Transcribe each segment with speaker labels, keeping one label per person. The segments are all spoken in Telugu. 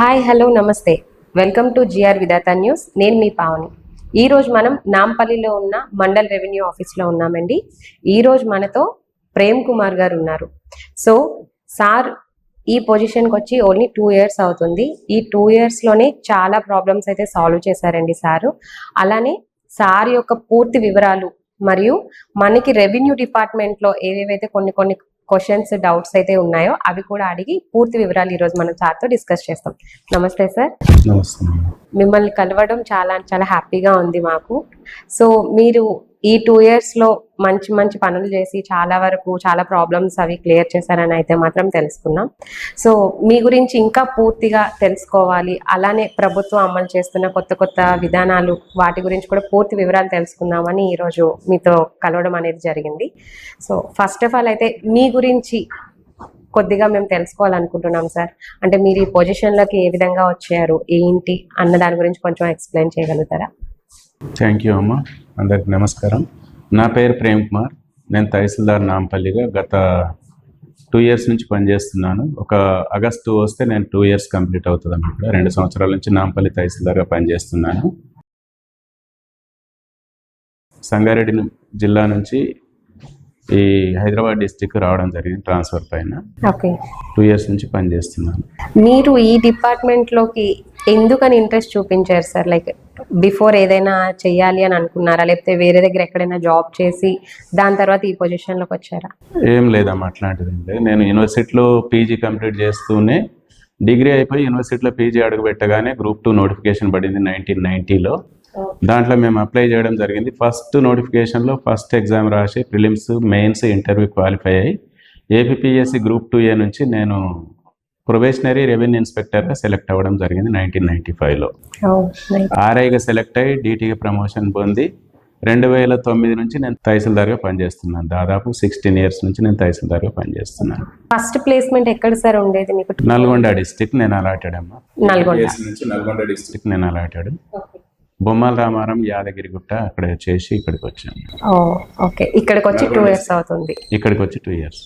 Speaker 1: హాయ్ హలో నమస్తే. వెల్కమ్ టు జిఆర్ విధాత న్యూస్. నేను మీ పావని. ఈరోజు మనం నాంపల్లిలో ఉన్న మండల్ రెవెన్యూ ఆఫీస్లో ఉన్నామండి. ఈరోజు మనతో ప్రేమ్ కుమార్ గారు ఉన్నారు. సో సార్ ఈ పొజిషన్కి వచ్చి ఓన్లీ టూ ఇయర్స్ అవుతుంది. ఈ టూ ఇయర్స్లోనే చాలా ప్రాబ్లమ్స్ అయితే సాల్వ్ చేశారండి సారు. అలానే సార్ యొక్క పూర్తి వివరాలు మరియు మనకి రెవెన్యూ డిపార్ట్మెంట్లో ఏవేవైతే కొన్ని కొన్ని క్వశ్చన్స్ డౌట్స్ అయితే ఉన్నాయో అవి కూడా అడిగి పూర్తి వివరాలు ఈరోజు మనం సార్తో డిస్కస్ చేస్తాం. నమస్తే సార్ మిమ్మల్ని కలవడం చాలా చాలా హ్యాపీగా ఉంది మాకు. సో మీరు ఈ టూ ఇయర్స్లో మంచి మంచి పనులు చేసి చాలా వరకు చాలా ప్రాబ్లమ్స్ అవి క్లియర్ చేశారని అయితే మాత్రం తెలుసుకున్నాం. సో మీ గురించి ఇంకా పూర్తిగా తెలుసుకోవాలి. అలానే ప్రభుత్వం అమలు చేస్తున్న కొత్త కొత్త విధానాలు వాటి గురించి కూడా పూర్తి వివరాలు తెలుసుకుందామని ఈరోజు మీతో కలవడం అనేది జరిగింది. సో ఫస్ట్ ఆఫ్ ఆల్ అయితే మీ గురించి కొద్దిగా మేము తెలుసుకోవాలనుకుంటున్నాం సార్ అంటే మీరు ఈ పొజిషన్లోకి ఏ విధంగా వచ్చారు ఏంటి అన్న దాని గురించి కొంచెం ఎక్స్ప్లెయిన్ చేయగలుగుతారా?
Speaker 2: థ్యాంక్ యూ అమ్మ. అందరికి నమస్కారం. నా పేరు ప్రేమ్ కుమార్. నేను తహసీల్దార్ నాంపల్లిగా గత టూ ఇయర్స్ నుంచి పనిచేస్తున్నాను. ఒక ఆగస్టు వస్తే నేను టూ ఇయర్స్ కంప్లీట్ అవుతుంది అన్నమాట రెండు సంవత్సరాల నుంచి నాంపల్లి తహసీల్దార్గా పనిచేస్తున్నాను. సంగారెడ్డి జిల్లా నుంచి ఈ హైదరాబాద్ డిస్టిక్ రావడం జరిగింది ట్రాన్స్ఫర్ పైన. టూ ఇయర్స్ నుంచి పనిచేస్తున్నాను.
Speaker 1: మీరు ఈ డిపార్ట్మెంట్లోకి ఎందుకని ఇంట్రెస్ట్ చూపించారు సార్? లైక్ బిఫోర్ ఏదైనా చెయ్యాలి అని అనుకున్నారా? లేకపోతే వేరే దగ్గర ఎక్కడైనా జాబ్ చేసి దాని తర్వాత ఈ పొజిషన్లోకి వచ్చారా?
Speaker 2: ఏం లేదమ్మా అట్లాంటిది నేను యూనివర్సిటీలో పీజీ కంప్లీట్ చేస్తూనే డిగ్రీ అయిపోయి యూనివర్సిటీలో పీజీ అడుగు పెట్టగానే గ్రూప్ టూ నోటిఫికేషన్ పడింది నైన్టీన్ నైన్టీలో దాంట్లో మేము అప్లై చేయడం జరిగింది. ఫస్ట్ నోటిఫికేషన్లో ఫస్ట్ ఎగ్జామ్ రాసి ప్రిలిమ్స్ మెయిన్స్ ఇంటర్వ్యూ క్వాలిఫై అయ్యి ఏపీఎస్సి గ్రూప్ టూ ఏ నుంచి నేను ప్రొబేషనరీ రెవెన్యూ ఇన్స్పెక్టర్గా సెలెక్ట్ అవ్వడం జరిగింది నైన్టీన్ నైన్టీ ఫైవ్లో. ఆర్ఐగా సెలెక్ట్ అయ్యి డీటీగా ప్రమోషన్ పొంది రెండు వేల తొమ్మిది నుంచి నేను తహసీల్దార్గా పనిచేస్తున్నాను. దాదాపు సిక్స్టీన్ ఇయర్స్ నుంచి నేను తహసీల్దార్గా పనిచేస్తున్నాను.
Speaker 1: ఫస్ట్ ప్లేస్మెంట్ ఎక్కడ సార్ ఉండేది మీకు?
Speaker 2: నల్గొండ డిస్టిక్ నేను అలాటెడ్ అమ్మా
Speaker 1: నల్గొండ.
Speaker 2: కేసు నుంచి నల్గొండ డిస్టిక్ నేను అలాటెడ్. బొమ్మల రామారం యాదగిరిగుట్ట అక్కడ చేసి ఇక్కడికి వచ్చాను.
Speaker 1: ఓకే. ఇక్కడికి వచ్చి టూ ఇయర్స్ అవుతుంది.
Speaker 2: ఇక్కడికి వచ్చి టూ ఇయర్స్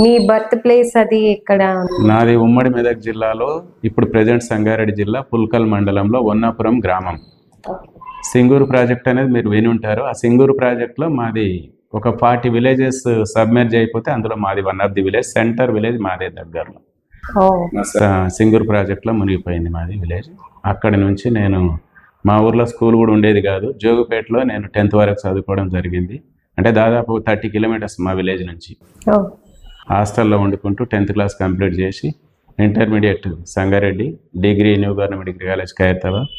Speaker 1: మీ బర్త్ ప్లేస్ అది ఇక్కడ
Speaker 2: నాది ఉమ్మడి మెదక్ జిల్లాలో ఇప్పుడు ప్రజెంట్ సంగారెడ్డి జిల్లా పుల్కల్ మండలంలో వన్నాపురం గ్రామం. సింగూరు ప్రాజెక్ట్ అనేది మీరు విని ఉంటారు. ఆ సింగూరు ప్రాజెక్ట్లో మాది ఒక ఫార్టీ విలేజెస్ సబ్మెర్జ్ అయిపోతే అందులో మాది one of the village centre village మాదే దగ్గరలో. సింగూరు ప్రాజెక్ట్లో మునిగిపోయింది మాది విలేజ్. అక్కడి నుంచి నేను మా ఊర్లో స్కూల్ కూడా ఉండేది కాదు. జోగుపేటలో నేను టెన్త్ వరకు చదువుకోవడం జరిగింది. అంటే దాదాపు థర్టీ కిలోమీటర్స్ మా విలేజ్ నుంచి. హాస్టల్లో వండుకుంటూ టెన్త్ క్లాస్ కంప్లీట్ చేసి intermediate Sangareddy degree new government degree college Khairatabad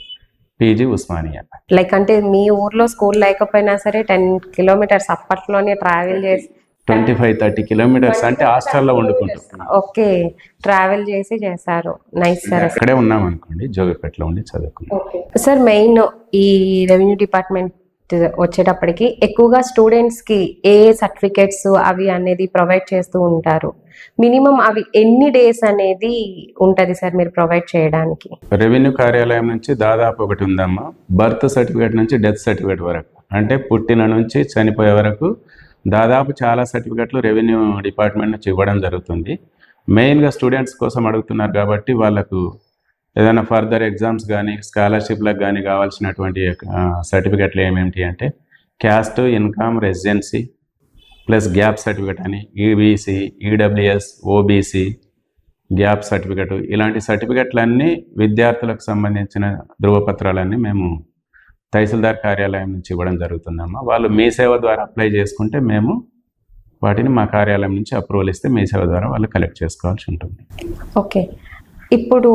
Speaker 2: PG Osmania.
Speaker 1: Like అంటే మీ ఊర్లో స్కూల్ లేకపోయినా సరే టెన్ కిలోమీటర్స్ అప్పట్లోనే ట్రావెల్ చేసి
Speaker 2: ట్వంటీ ఫైవ్ థర్టీ కిలోమీటర్స్ అంటే హాస్టల్లో వండుకుంటున్నాం
Speaker 1: ఓకే ట్రావెల్ చేసి చేశారు. నైస్ సార్
Speaker 2: అక్కడే ఉన్నాం అనుకోండి జోగిపేటలో ఉండి చదువుకున్నాం.
Speaker 1: సార్ మెయిన్ ఈ రెవెన్యూ డిపార్ట్మెంట్ వచ్చేటప్పటికి ఎక్కువగా స్టూడెంట్స్కి ఏ సర్టిఫికేట్స్ అవి అనేది ప్రొవైడ్ చేస్తూ ఉంటారు. మినిమం అవి ఎన్ని డేస్ అనేది ఉంటుంది సార్ మీరు ప్రొవైడ్ చేయడానికి?
Speaker 2: రెవెన్యూ కార్యాలయం నుంచి దాదాపు ఒకటి ఉందమ్మా. బర్త్ సర్టిఫికేట్ నుంచి డెత్ సర్టిఫికేట్ వరకు. అంటే పుట్టిన నుంచి చనిపోయే వరకు దాదాపు చాలా సర్టిఫికేట్లు రెవెన్యూ డిపార్ట్మెంట్ నుంచి ఇవ్వడం జరుగుతుంది. మెయిన్గా స్టూడెంట్స్ కోసం అడుగుతున్నారు కాబట్టి వాళ్ళకు ఏదైనా ఫర్దర్ ఎగ్జామ్స్ కానీ స్కాలర్షిప్లకు కానీ కావాల్సినటువంటి సర్టిఫికెట్లు ఏమేమిటి అంటే caste income residency plus gap certificate అని EBC EWS OBC gap certificate ఇలాంటి సర్టిఫికెట్లన్నీ విద్యార్థులకు సంబంధించిన ధృవపత్రాలన్నీ మేము తహసీల్దార్ కార్యాలయం నుంచి ఇవ్వడం జరుగుతుందమ్మా. వాళ్ళు మీ సేవ ద్వారా అప్లై చేసుకుంటే మేము వాటిని మా కార్యాలయం నుంచి అప్రూవల్ ఇస్తే మీ సేవ ద్వారా వాళ్ళు కలెక్ట్ చేసుకోవాల్సి ఉంటుంది.
Speaker 1: ఓకే. ఇప్పుడు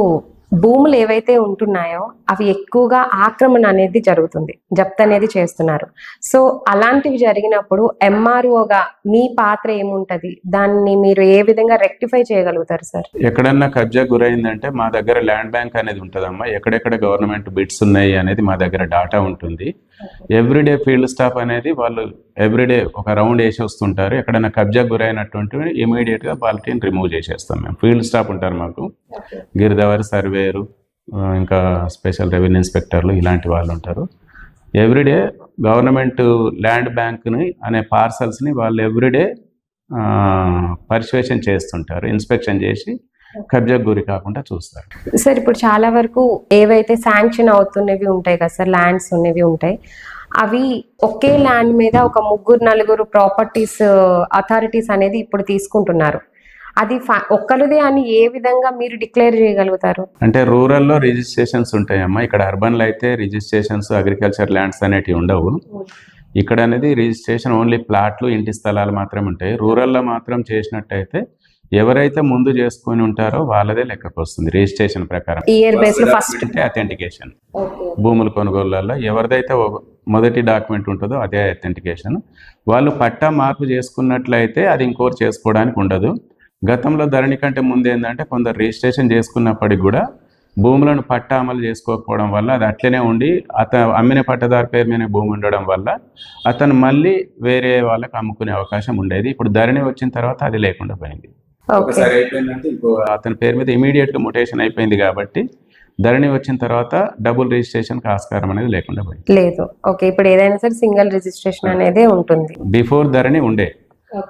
Speaker 1: భూములు ఏవైతే ఉంటున్నాయో అవి ఎక్కువగా ఆక్రమణ అనేది జరుగుతుంది జప్త్ అనేది చేస్తున్నారు. సో అలాంటివి జరిగినప్పుడు ఎంఆర్ఓగా మీ పాత్ర ఏముంటది? దాన్ని మీరు ఏ విధంగా రెక్టిఫై చేయగలుగుతారు సార్?
Speaker 2: ఎక్కడన్నా కబ్జా గురైందంటే మా దగ్గర ల్యాండ్ బ్యాంక్ అనేది ఉంటుందమ్మా. ఎక్కడెక్కడ గవర్నమెంట్ బిడ్స్ ఉన్నాయి అనేది మా దగ్గర డాటా ఉంటుంది. ఎవ్రీడే ఫీల్డ్ స్టాఫ్ అనేది వాళ్ళు ఎవ్రీడే ఒక రౌండ్ వేసి వస్తుంటారు. ఎక్కడైనా కబ్జా గురైనటువంటి ఇమీడియట్గా వాళ్ళని రిమూవ్ చేసేస్తాం మేము. ఫీల్డ్ స్టాఫ్ ఉంటారు మాకు. గిరిదవరి సర్వేరు ఆ, ఇంకా స్పెషల్ రెవెన్యూ ఇన్స్పెక్టర్లు ఇలాంటి వాళ్ళు ఉంటారు. ఎవ్రీడే గవర్నమెంట్ ల్యాండ్ బ్యాంక్ని అనే పార్సల్స్ని వాళ్ళు ఎవ్రీడే పర్సువేషన్ చేస్తుంటారు. ఇన్స్పెక్షన్ చేసి కబ్జాకు గురి కాకుండా చూస్తారు.
Speaker 1: సార్ ఇప్పుడు చాలా వరకు ఏవైతే శాంక్షన్ అవుతున్నవి ఉంటాయి కదా సార్ ల్యాండ్స్ ఉన్నవి ఉంటాయి అవి ఒకే ల్యాండ్ మీద ఒక ముగ్గురు నలుగురు ప్రాపర్టీస్ అథారిటీస్ అనేది ఇప్పుడు తీసుకుంటున్నారు. అది ఒక్కరిదే అని ఏ విధంగా మీరు డిక్లేర్ చేయగలుగుతారు?
Speaker 2: అంటే రూరల్లో రిజిస్ట్రేషన్స్ ఉంటాయమ్మా. ఇక్కడ అర్బన్లో అయితే రిజిస్ట్రేషన్స్ అగ్రికల్చర్ ల్యాండ్స్ అనేటివి ఉండవు. ఇక్కడ అనేది రిజిస్ట్రేషన్ ఓన్లీ ప్లాట్లు ఇంటి స్థలాలు మాత్రమే ఉంటాయి. రూరల్లో మాత్రం చేసినట్టయితే ఎవరైతే ముందు చేసుకొని ఉంటారో వాళ్ళదే లెక్కకు వస్తుంది రిజిస్ట్రేషన్ ప్రకారం.
Speaker 1: ఇయర్ బేస్లో ఫస్ట్
Speaker 2: అంటే అథెంటికేషన్ భూముల కొనుగోళ్ళలో ఎవరిదైతే మొదటి డాక్యుమెంట్ ఉంటుందో అదే అథెంటికేషన్ వాళ్ళు పట్టా మార్పు చేసుకున్నట్లయితే అది ఇంకోరు చేసుకోవడానికి ఉండదు. గతంలో ధరణి కంటే ముందు ఏంటంటే కొందరు రిజిస్ట్రేషన్ చేసుకున్నప్పటికి కూడా భూములను పట్టా అమలు చేసుకోకపోవడం వల్ల అది అట్లనే ఉండి అతను అమ్మిన పట్టదారు పేరు మీద భూమి ఉండడం వల్ల అతను మళ్ళీ వేరే వాళ్ళకి అమ్ముకునే అవకాశం ఉండేది. ఇప్పుడు ధరణి వచ్చిన తర్వాత అది లేకుండా పోయింది. ఒకసారి అయిపోయిందంటే ఇంకో అతని పేరు మీద ఇమీడియట్గా ముటేషన్ అయిపోయింది కాబట్టి ధరణి వచ్చిన తర్వాత డబుల్ రిజిస్ట్రేషన్ ఆస్కారం అనేది లేకుండా పోయింది.
Speaker 1: లేదు. ఓకే ఇప్పుడు ఏదైనా సరే సింగిల్ రిజిస్ట్రేషన్ అనేది ఉంటుంది.
Speaker 2: బిఫోర్ ధరణి ఉండే.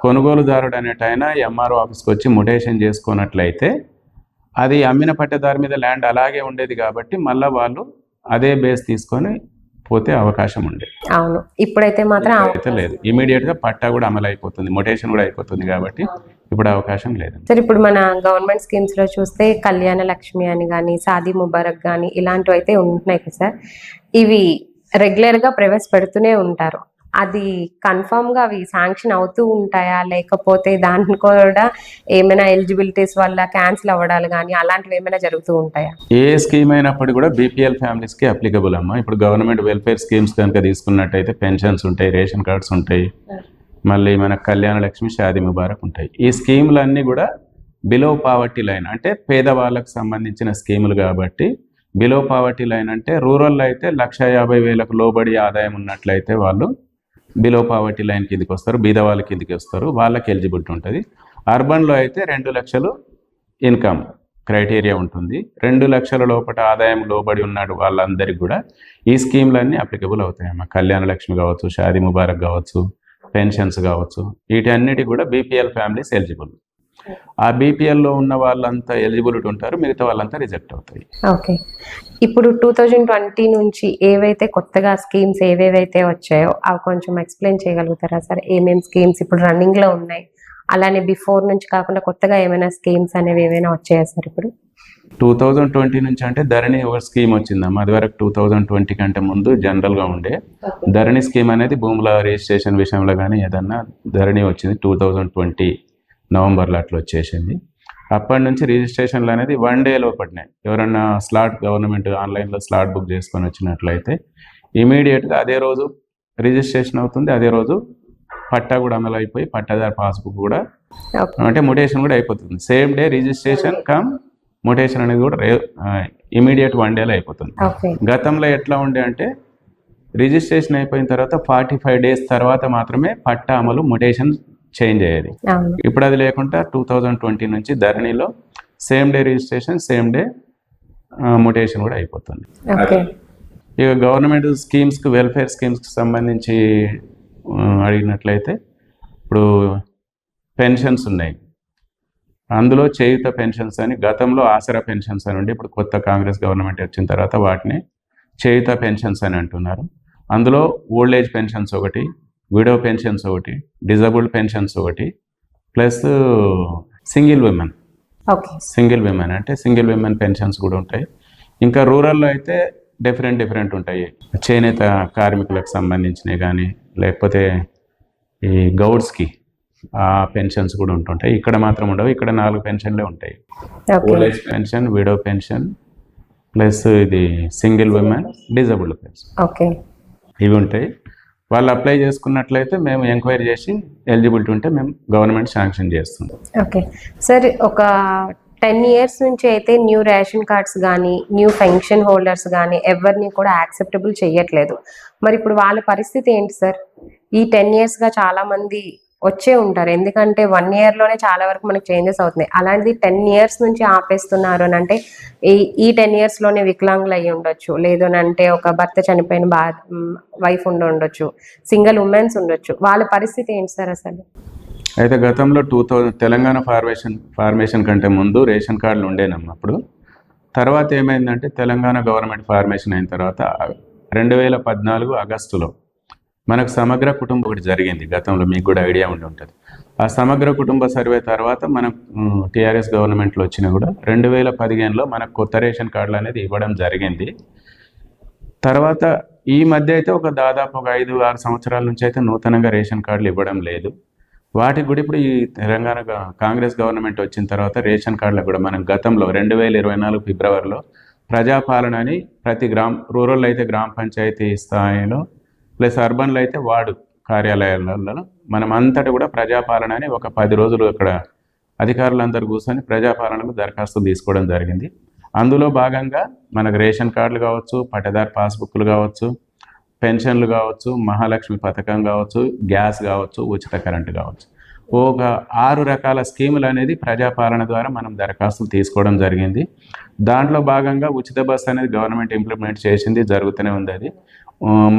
Speaker 2: కొనుగోలుదారుడు అనేట ఆయన ఎంఆర్ఓ ఆఫీస్కి వచ్చి ముటేషన్ చేసుకున్నట్లయితే అది అమ్మిన పట్టేదారు మీద ల్యాండ్ అలాగే ఉండేది కాబట్టి మళ్ళీ వాళ్ళు అదే బేస్ తీసుకొని పోతే అవకాశం ఉండేది
Speaker 1: అవును. ఇప్పుడైతే మాత్రం
Speaker 2: అయితే లేదు. ఇమీడియట్గా పట్టా కూడా అమలు అయిపోతుంది మొటేషన్ కూడా అయిపోతుంది కాబట్టి ఇప్పుడు అవకాశం లేదు
Speaker 1: సార్ ఇప్పుడు మన గవర్నమెంట్ స్కీమ్స్లో చూస్తే కళ్యాణ లక్ష్మి అని కానీ సాది ముబారక్ కానీ ఇలాంటివి అయితే ఉంటున్నాయి కదా సార్. ఇవి రెగ్యులర్గా ప్రవేశపెడుతూనే ఉంటారు. అది కన్ఫర్మ్గా అవి శాంక్షన్ అవుతూ ఉంటాయా? లేకపోతే దాన్ని కూడా ఏమైనా ఎలిజిబిలిటీస్ వల్ల క్యాన్సిల్ అవ్వడాలు కానీ అలాంటివి ఏమైనా జరుగుతూ ఉంటాయా?
Speaker 2: ఏ స్కీమ్ అయినప్పుడు కూడా బీపీఎల్ ఫ్యామిలీస్కి అప్లికబుల్ అమ్మా. ఇప్పుడు గవర్నమెంట్ వెల్ఫేర్ స్కీమ్స్ కనుక తీసుకున్నట్టయితే పెన్షన్స్ ఉంటాయి రేషన్ కార్డ్స్ ఉంటాయి. మళ్ళీ మన కళ్యాణ లక్ష్మి షాది ముబారక్ ఉంటాయి. ఈ స్కీములన్నీ కూడా బిలో పావర్టీ లైన్ అంటే పేదవాళ్ళకు సంబంధించిన స్కీములు కాబట్టి బిలో పావర్టీ లైన్ అంటే రూరల్లో అయితే లక్ష యాభై వేలకు లోబడి ఆదాయం ఉన్నట్లయితే వాళ్ళు బిలో పావర్టీ లైన్ కిందికి వస్తారు బీద వాళ్ళ కిందికి వస్తారు వాళ్ళకి ఎలిజిబిలిటీ ఉంటుంది. అర్బన్లో అయితే రెండు లక్షలు ఇన్కమ్ క్రైటీరియా ఉంటుంది. రెండు లక్షల లోపల ఆదాయం లోబడి ఉన్నాడు వాళ్ళందరికీ కూడా ఈ స్కీమ్లన్నీ అప్లికబుల్ అవుతాయమ్మా. కళ్యాణ లక్ష్మి కావచ్చు షాది ముబారక్ కావచ్చు పెన్షన్స్ కావచ్చు వీటన్నిటికి కూడా బీపీఎల్ ఫ్యామిలీస్ ఎలిజిబుల్. ఆ బీపీఎల్లో ఉన్న వాళ్ళంతా ఎలిజిబిలిటీ ఉంటారు మిగతా వాళ్ళంతా రిజెక్ట్ అవుతాయి.
Speaker 1: ఓకే. ఇప్పుడు టూ థౌజండ్ ట్వంటీ నుంచి ఏవైతే కొత్తగా స్కీమ్స్ ఏవేవైతే వచ్చాయో అవి కొంచెం ఎక్స్ప్లెయిన్ చేయగలుగుతారా సార్? ఏమేమి స్కీమ్స్ ఇప్పుడు రన్నింగ్లో ఉన్నాయి? అలానే బిఫోర్ నుంచి కాకుండా కొత్తగా ఏమైనా స్కీమ్స్ అనేవి ఏమైనా వచ్చాయా సార్ ఇప్పుడు?
Speaker 2: టూ థౌజండ్ ట్వంటీ నుంచి అంటే ధరణి ఒక స్కీమ్ వచ్చిందమ్మా? అది వరకు టూ థౌజండ్ ట్వంటీ కంటే ముందు జనరల్గా ఉండే. ధరణి స్కీమ్ అనేది భూముల రిజిస్ట్రేషన్ విషయంలో కానీ ఏదన్నా ధరణి వచ్చింది టూ థౌజండ్ ట్వంటీ నవంబర్లో అట్లా వచ్చేసింది. అప్పటి నుంచి రిజిస్ట్రేషన్లు అనేది వన్ డేలో పడినాయి ఎవరన్నా స్లాట్ గవర్నమెంట్ ఆన్లైన్లో స్లాట్ బుక్ చేసుకొని వచ్చినట్లయితే ఇమీడియట్గా అదే రోజు రిజిస్ట్రేషన్ అవుతుంది. అదే రోజు పట్టా కూడా అమలు అయిపోయి పట్టాదారు పాస్బుక్ కూడా అంటే మొటేషన్ కూడా అయిపోతుంది. Same day registration cum mutation అనేది కూడా ఇమీడియట్ వన్ డేలో అయిపోతుంది. గతంలో ఎట్లా ఉండే అంటే రిజిస్ట్రేషన్ అయిపోయిన తర్వాత ఫార్టీ ఫైవ్ డేస్ తర్వాత మాత్రమే పట్టా అమలు మొటేషన్ చేంజ్ అయ్యేది. ఇప్పుడు అది లేకుండా టూ థౌజండ్ ట్వంటీ నుంచి ధరణిలో same day registration same day mutation కూడా అయిపోతుంది. ఇక గవర్నమెంట్ స్కీమ్స్కి వెల్ఫేర్ స్కీమ్స్కి సంబంధించి అడిగినట్లయితే ఇప్పుడు పెన్షన్స్ ఉన్నాయి. అందులో చేయుత పెన్షన్స్ అని గతంలో ఆసరా పెన్షన్స్ అని ఉండి ఇప్పుడు కొత్త కాంగ్రెస్ గవర్నమెంట్ వచ్చిన తర్వాత వాటిని చేయుత పెన్షన్స్ అని అంటున్నారు. అందులో ఓల్డ్ ఏజ్ పెన్షన్స్ ఒకటి విడో పెన్షన్స్ ఒకటి డిజబుల్డ్ పెన్షన్స్ ఒకటి plus single women. Single women అంటే సింగిల్ విమెన్ పెన్షన్స్ కూడా ఉంటాయి. ఇంకా రూరల్లో అయితే డిఫరెంట్ డిఫరెంట్ ఉంటాయి. చేనేత కార్మికులకు సంబంధించినవి కానీ లేకపోతే ఈ గౌడ్స్కి పెన్షన్స్ కూడా ఉంటుంటాయి. ఇక్కడ మాత్రం ఉండవు. ఇక్కడ నాలుగు పెన్షన్లే ఉంటాయి. Old age pension widow pension plus ఇది single women disabled pension
Speaker 1: okay.
Speaker 2: ఇవి ఉంటాయి. వాళ్ళు అప్లై చేసుకున్నట్లయితే మేము ఎంక్వైరీ చేసి ఎలిజిబిలిటీ ఉంటే మేము గవర్నమెంట్ శాంక్షన్ చేస్తుంది
Speaker 1: ఓకే. సార్ ఒక టెన్ ఇయర్స్ నుంచి అయితే న్యూ రేషన్ కార్డ్స్ కానీ న్యూ పెన్షన్ హోల్డర్స్ కానీ ఎవరిని కూడా యాక్సెప్టబుల్ చేయట్లేదు మరి ఇప్పుడు వాళ్ళ పరిస్థితి ఏంటి సార్? ఈ టెన్ ఇయర్స్గా చాలా మంది వచ్చే ఉంటారు. ఎందుకంటే వన్ ఇయర్లోనే చాలా వరకు మనకి చేంజెస్ అవుతున్నాయి. అలాంటిది టెన్ ఇయర్స్ నుంచి ఆపేస్తున్నారు అని అంటే ఈ ఈ టెన్ ఇయర్స్లోనే వికలాంగులు అయ్యి ఉండొచ్చు. లేదు అని అంటే ఒక భర్త చనిపోయిన బా వైఫ్ ఉండి ఉండొచ్చు. సింగిల్ ఉమెన్స్ ఉండొచ్చు. వాళ్ళ పరిస్థితి ఏంటి సార్ అసలు?
Speaker 2: అయితే గతంలో two thousand Telangana formation formation కంటే ముందు రేషన్ కార్డులు ఉండేనమ్మా అప్పుడు. తర్వాత ఏమైందంటే తెలంగాణ గవర్నమెంట్ ఫార్మేషన్ అయిన తర్వాత రెండు వేల పద్నాలుగు ఆగస్టులో మనకు సమగ్ర కుటుంబం ఒకటి జరిగింది. గతంలో మీకు కూడా ఐడియా ఉండి ఉంటుంది. ఆ సమగ్ర కుటుంబ సర్వే తర్వాత మనం టీఆర్ఎస్ గవర్నమెంట్లో వచ్చినా కూడా రెండు వేల పదిహేనులో మనకు కొత్త రేషన్ కార్డులు అనేది ఇవ్వడం జరిగింది. తర్వాత ఈ మధ్య అయితే ఒక దాదాపు ఒక ఐదు ఆరు సంవత్సరాల నుంచి అయితే నూతనంగా రేషన్ కార్డులు ఇవ్వడం లేదు. వాటికి కూడా ఇప్పుడు ఈ తెలంగాణ కాంగ్రెస్ గవర్నమెంట్ వచ్చిన తర్వాత రేషన్ కార్డులకు కూడా మనం గతంలో రెండు వేల ఇరవై నాలుగు ఫిబ్రవరిలో ప్రజాపాలన అని ప్రతి గ్రామ రూరల్ అయితే గ్రామ పంచాయతీ స్థాయిలో ప్లస్ అర్బన్లో అయితే వార్డు కార్యాలయాలలో మనం అంతటా కూడా ప్రజాపాలన అని ఒక పది రోజులు అక్కడ అధికారులందరూ కూర్చొని ప్రజాపాలనకు దరఖాస్తు తీసుకోవడం జరిగింది. అందులో భాగంగా మనకు రేషన్ కార్డులు కావచ్చు పట్టదారు పాస్బుక్లు కావచ్చు పెన్షన్లు కావచ్చు మహాలక్ష్మి పథకం కావచ్చు గ్యాస్ కావచ్చు ఉచిత కరెంటు కావచ్చు. ఒక ఆరు రకాల స్కీములు అనేది ప్రజాపాలన ద్వారా మనం దరఖాస్తులు తీసుకోవడం జరిగింది. దాంట్లో భాగంగా ఉచిత బస్ అనేది గవర్నమెంట్ ఇంప్లిమెంట్ చేసింది జరుగుతూనే ఉంది అది.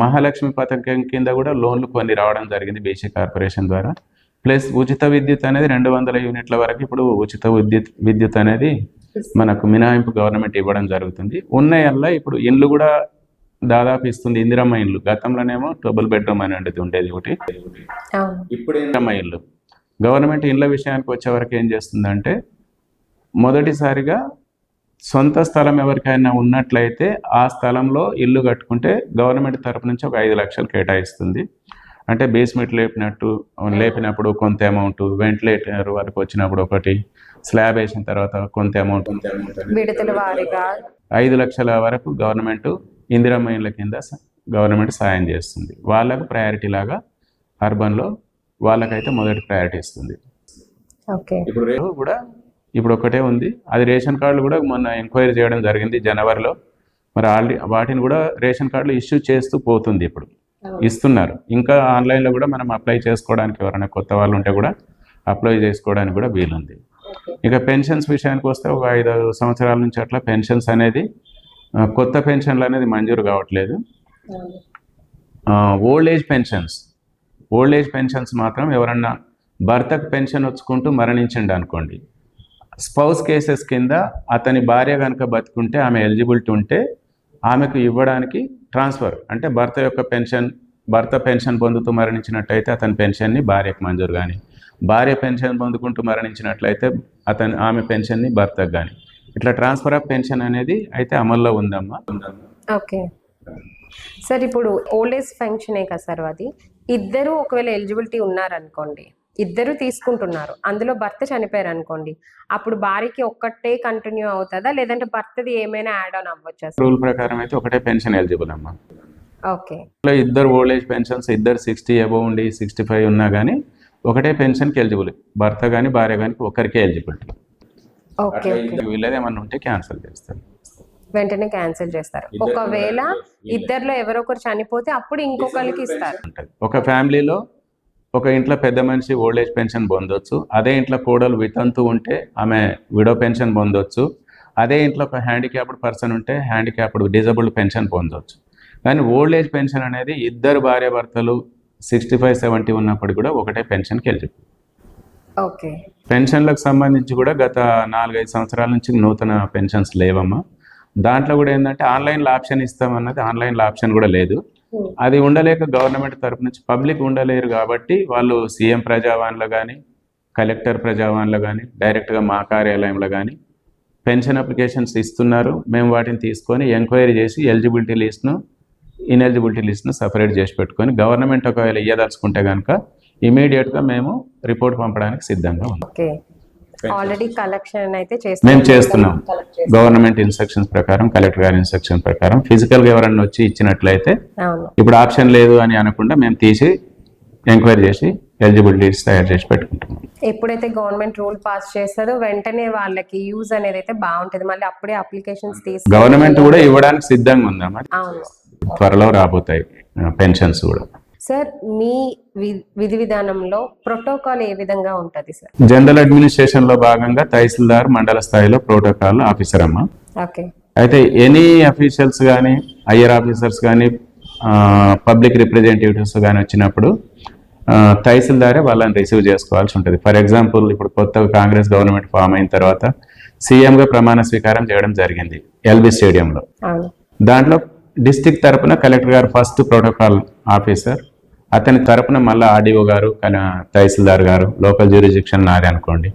Speaker 2: మహాలక్ష్మి పథకం కింద కూడా లోన్లు కొన్ని రావడం జరిగింది బీసీ కార్పొరేషన్ ద్వారా. ప్లస్ ఉచిత విద్యుత్ అనేది రెండు వందల యూనిట్ల వరకు ఇప్పుడు ఉచిత విద్యుత్ విద్యుత్ అనేది మనకు మినహాయింపు గవర్నమెంట్ ఇవ్వడం జరుగుతుంది. ఉన్నాయల్లా ఇప్పుడు ఇండ్లు కూడా దాదాపు ఇస్తుంది. ఇందిరమ్మ ఇండ్లు. గతంలోనేమో డబుల్ బెడ్రూమ్ అనేది ఉండేది ఒకటి. ఇప్పుడు ఇందిరమ్మ ఇల్లు గవర్నమెంట్ ఇండ్ల విషయానికి వచ్చే వరకు ఏం చేస్తుందంటే మొదటిసారిగా సొంత స్థలం ఎవరికైనా ఉన్నట్లయితే ఆ స్థలంలో ఇల్లు కట్టుకుంటే గవర్నమెంట్ తరపు నుంచి ఒక ఐదు లక్షలు కేటాయిస్తుంది. అంటే బేస్మెంట్ లేపినట్టు లేపినప్పుడు కొంత అమౌంట్ వెంటిలేటర్ వరకు వచ్చినప్పుడు ఒకటి స్లాబ్ వేసిన తర్వాత కొంత అమౌంట్ ఐదు లక్షల వరకు గవర్నమెంట్ ఇందిరమ్మ ఇళ్ళ కింద గవర్నమెంట్ సాయం చేస్తుంది. వాళ్ళకు ప్రయారిటీ లాగా అర్బన్లో వాళ్ళకైతే మొదటి ప్రయారిటీ ఇస్తుంది.
Speaker 1: ఓకే.
Speaker 2: ఇప్పుడు రేపు కూడా ఇప్పుడు ఒకటే ఉంది. అది రేషన్ కార్డులు కూడా మొన్న ఎంక్వైరీ చేయడం జరిగింది జనవరిలో. మరి ఆల్రెడీ వాటిని కూడా రేషన్ కార్డులు ఇష్యూ చేస్తూ పోతుంది ఇప్పుడు. ఇస్తున్నారు. ఇంకా ఆన్లైన్లో కూడా మనం అప్లై చేసుకోవడానికి ఎవరైనా కొత్త వాళ్ళు ఉంటే కూడా అప్లై చేసుకోవడానికి కూడా వీలుంది. ఇక పెన్షన్స్ విషయానికి వస్తే ఒక ఐదు సంవత్సరాల నుంచి అట్లా పెన్షన్స్ అనేది కొత్త పెన్షన్లు అనేది మంజూరు కావట్లేదు. Old age pensions. Old age pensions మాత్రం ఎవరన్నా భర్తకు పెన్షన్ వచ్చుకుంటూ మరణించండి అనుకోండి. స్పౌస్ కేసెస్ కింద అతని భార్య కనుక బతుకుంటే ఆమె ఎలిజిబిలిటీ ఉంటే ఆమెకు ఇవ్వడానికి ట్రాన్స్ఫర్ అంటే భర్త యొక్క పెన్షన్ భర్త పెన్షన్ పొందుతూ మరణించినట్టయితే అతని పెన్షన్ని భార్యకు మంజూరు కానీ భార్య పెన్షన్ పొందుకుంటూ మరణించినట్లయితే అతని ఆమె పెన్షన్ని భర్తకు కానీ ఇట్లా ట్రాన్స్ఫర్ ఆఫ్ పెన్షన్ అనేది అయితే అమల్లో ఉందమ్మా.
Speaker 1: ఓకే. సార్ ఇప్పుడు ఓల్డ్ ఏజ్ ఫంక్షనే కదా సార్ అది? ఇద్దరు ఒకవేళ ఎలిజిబిలిటీ ఉన్నారనుకోండి ఇద్దరు తీసుకుంటున్నారు అందులో భర్త చనిపోయారు అనుకోండి అప్పుడు భార్యకి ఒక్కటే కంటిన్యూ అవుతుందా? లేదంటే భర్తది ఏమైనా యాడ్ ఆన్ అవ్వచ్చా
Speaker 2: రూల్ ప్రకారం అయితే ఒకటే పెన్షన్ ఎలిజిబుల్ అమ్మా.
Speaker 1: ఓకే.
Speaker 2: ఇంట్లో ఇద్దరు ఓల్డ్ ఏజ్ పెన్షన్స్ ఇద్దరు సిక్స్టీ అబవ్ ఉండి సిక్స్టీ ఫైవ్ ఉన్నా కానీ ఒకటే పెన్షన్కి ఎలిజిబుల్ భర్త కానీ భార్య కానీ ఒకరికే ఎలిజిబిలిటీ వీళ్ళది ఏమన్నా ఉంటే క్యాన్సిల్ చేస్తారు.
Speaker 1: వెంటనే క్యాన్సిల్ చేస్తారు. ఒకవేళ ఇద్దరిలో ఎవరో ఒకరు చనిపోతే అప్పుడు ఇంకొకరికి ఇస్తారు.
Speaker 2: ఒక ఫ్యామిలీలో ఒక ఇంట్లో పెద్ద మనిషి ఓల్డ్ ఏజ్ పెన్షన్ పొందొచ్చు. అదే ఇంట్లో కోడలు వితంతు ఉంటే ఆమె విడో పెన్షన్ పొందొచ్చు. అదే ఇంట్లో ఒక హ్యాండిక్యాప్డ్ పర్సన్ ఉంటే హ్యాండిక్యాప్డ్ డిజబుల్డ్ పెన్షన్ పొందొచ్చు. కానీ ఓల్డ్ ఏజ్ పెన్షన్ అనేది ఇద్దరు భార్య భర్తలు సిక్స్టీ ఫైవ్ సెవెంటీ ఉన్నప్పుడు కూడా ఒకటే పెన్షన్కి ఎలిజిబుల్.
Speaker 1: ఓకే.
Speaker 2: పెన్షన్లకు సంబంధించి కూడా గత నాలుగైదు సంవత్సరాల నుంచి నూతన పెన్షన్స్ లేవమ్మా. దాంట్లో కూడా ఏంటంటే ఆన్లైన్లో ఆప్షన్ ఇస్తామన్నది ఆన్లైన్లో ఆప్షన్ కూడా లేదు. అది ఉండలేక గవర్నమెంట్ తరపు నుంచి పబ్లిక్ ఉండలేరు కాబట్టి వాళ్ళు సీఎం ప్రజావాన్లో కానీ కలెక్టర్ ప్రజావాన్లో కానీ డైరెక్ట్గా మా కార్యాలయంలో కానీ పెన్షన్ అప్లికేషన్స్ ఇస్తున్నారు. మేము వాటిని తీసుకొని ఎంక్వైరీ చేసి ఎలిజిబిలిటీ లిస్ట్ను ఇన్ఎలిజిబిలిటీ లిస్ట్ను సపరేట్ చేసి పెట్టుకొని గవర్నమెంట్ ఒకవేళ ఇయ్యదలుచుకుంటే కనుక ఇమీడియట్గా మేము రిపోర్ట్ పంపడానికి సిద్ధంగా ఉన్నాం.
Speaker 1: ఆల్రెడీ కలెక్షన్ అయితే
Speaker 2: మేము చేస్తున్నాం. గవర్నమెంట్ ఇన్స్ట్రక్షన్స్ ప్రకారం కలెక్టర్ గారి ఇన్స్ట్రక్షన్ ప్రకారం ఫిజికల్గా ఎవరన్నా వచ్చి ఇచ్చినట్లయితే ఇప్పుడు ఆప్షన్ లేదు అని అనకుండా మేము తీసి ఎంక్వైరీ చేసి ఎలిజిబిలిటీస్ తయారు చేసి పెట్టుకుంటున్నాం.
Speaker 1: ఎప్పుడైతే గవర్నమెంట్ రూల్ పాస్ చేస్తుందో వెంటనే వాళ్ళకి యూజ్ అనేది అయితే బాగుంటుంది. మళ్ళీ అప్పుడే అప్లికేషన్స్ తీసి
Speaker 2: గవర్నమెంట్ కూడా ఇవ్వడానికి సిద్ధంగా ఉందన్నమాట
Speaker 1: అవును.
Speaker 2: త్వరలో రాబోతాయి పెన్షన్స్ కూడా.
Speaker 1: సార్ మీ విధి విధానంలో ప్రోటోకాల్ ఏ విధంగా ఉంటది సార్?
Speaker 2: జనరల్ అడ్మినిస్ట్రేషన్లో భాగంగా తహసీల్దార్ మండల స్థాయిలో ప్రోటోకాల్ ఆఫీసర్ అమ్మ.
Speaker 1: ఓకే.
Speaker 2: అయితే ఎనీ అఫీషియల్స్ కానీ ఐఆర్ ఆఫీసర్స్ కానీ పబ్లిక్ రిప్రజెంటేటివ్స్ కానీ వచ్చినప్పుడు తహసీల్దారే వాళ్ళని రిసీవ్ చేసుకోవాల్సి ఉంటుంది. ఫర్ ఎగ్జాంపుల్ ఇప్పుడు కొత్తగా కాంగ్రెస్ గవర్నమెంట్ ఫామ్ అయిన తర్వాత సీఎంగా ప్రమాణ స్వీకారం చేయడం జరిగింది ఎల్బీ స్టేడియంలో. దాంట్లో డిస్టిక్ తరపున కలెక్టర్ గారు ఫస్ట్ ప్రోటోకాల్ ఆఫీసర్ అతని తరపున మళ్ళీ ఆర్డీఓ గారు కన- తహసీల్దార్ గారు లోకల్ జ్యూరిజిక్షన్ నాది అనుకోండి.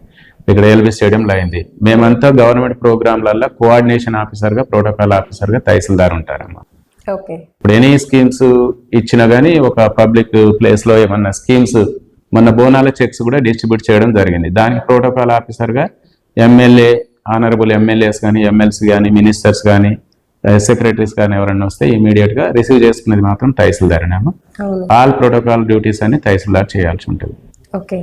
Speaker 2: ఇక్కడ ఎల్బీ స్టేడియంలో అయింది. మేమంతా గవర్నమెంట్ ప్రోగ్రాంలలో కోఆర్డినేషన్ ఆఫీసర్గా ప్రోటోకాల్ ఆఫీసర్గా తహసీల్దార్ ఉంటారమ్మా. ఇప్పుడు ఎనీ స్కీమ్స్ ఇచ్చినా కానీ ఒక పబ్లిక్ ప్లేస్లో ఏమన్నా స్కీమ్స్ మొన్న బోనాల చెక్స్ కూడా డిస్ట్రిబ్యూట్ చేయడం జరిగింది. దానికి ప్రోటోకాల్ ఆఫీసర్గా ఎమ్మెల్యే ఆనరబుల్ ఎమ్మెల్యేస్ కానీ ఎమ్మెల్సీ కానీ మినిస్టర్స్ కానీ సెక్రటరీస్ కానీ ఎవరైనా వస్తే ఇమీడియట్గా రిసీవ్ చేసుకునేది మాత్రం తహసీల్దారేనేమో ఆల్ ప్రోటోకాల్ డ్యూటీస్ అన్ని తహసీల్దార్ చేయాల్సి ఉంటుంది.
Speaker 1: ఓకే.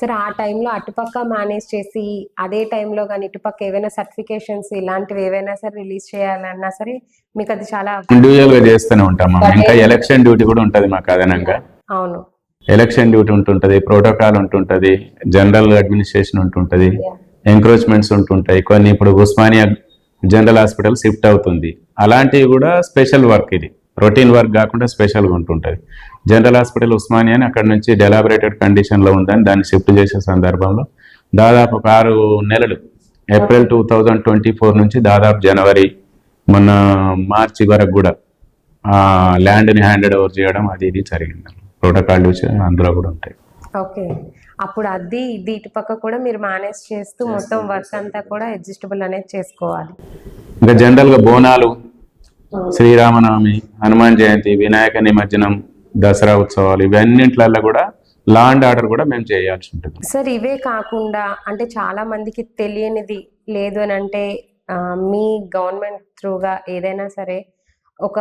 Speaker 1: సరే ఆ టైంలో అటుపక్క మేనేజ్ చేసి అదే టైంలో కానీ ఇటుపక్క ఏవైనా సర్టిఫికేషన్స్ ఇలాంటివి ఏవైనా సరే రిలీజ్ చేయాలన్నా సరే మీకు అది చాలా
Speaker 2: ఇండివిజువల్గా చేస్తూనే ఉంటాం ఇంకా ఎలక్షన్ డ్యూటీ కూడా ఉంటుంది మాకు అదనంగా.
Speaker 1: అవును.
Speaker 2: ఎలక్షన్ డ్యూటీ ఉంటుంటుంది ప్రోటోకాల్ ఉంటుంటుంది జనరల్ అడ్మినిస్ట్రేషన్ ఉంటుంటుంది. ఎంక్రోచ్మెంట్స్ ఉంటుంటాయి. కొన్ని ఇప్పుడు ఉస్మానియా జనరల్ హాస్పిటల్ షిఫ్ట్ అవుతుంది. అలాంటివి కూడా స్పెషల్ వర్క్ ఇది. రొటీన్ వర్క్ కాకుండా స్పెషల్గా ఉంటుంటుంది. జనరల్ హాస్పిటల్ ఉస్మానియా అని అక్కడ నుంచి డెలాబరేటెడ్ కండిషన్లో ఉందని దాన్ని షిఫ్ట్ చేసే సందర్భంలో దాదాపు ఒక ఆరు నెలలు. April two thousand twenty four నుంచి దాదాపు జనవరి మొన్న మార్చి వరకు కూడా ఆ ల్యాండ్ని హ్యాండెడ్ ఓవర్ చేయడం అది ఇది జరిగింది. ప్రోటోకాల్ అందులో కూడా ఉంటాయి.
Speaker 1: ఓకే. అప్పుడు అది ఇది ఇటుపక్క కూడా మీరు మేనేజ్ చేస్తూ మొత్తం వర్క్ అంతా కూడా అడ్జస్టబుల్ అనేది చేసుకోవాలి.
Speaker 2: ఇంకా జనరల్గా బోనాలు శ్రీరామనవమి హనుమాన్ జయంతి వినాయక నిమజ్జనం దసరా ఉత్సవాలు ఇవన్నింటిలలో కూడా లా అండ్ ఆర్డర్ కూడా మేము చేయాల్సి ఉంటుంది.
Speaker 1: సార్ ఇవే కాకుండా అంటే చాలా మందికి తెలియనిది లేదు అని అంటే మీ గవర్నమెంట్ త్రూగా ఏదైనా సరే ఒక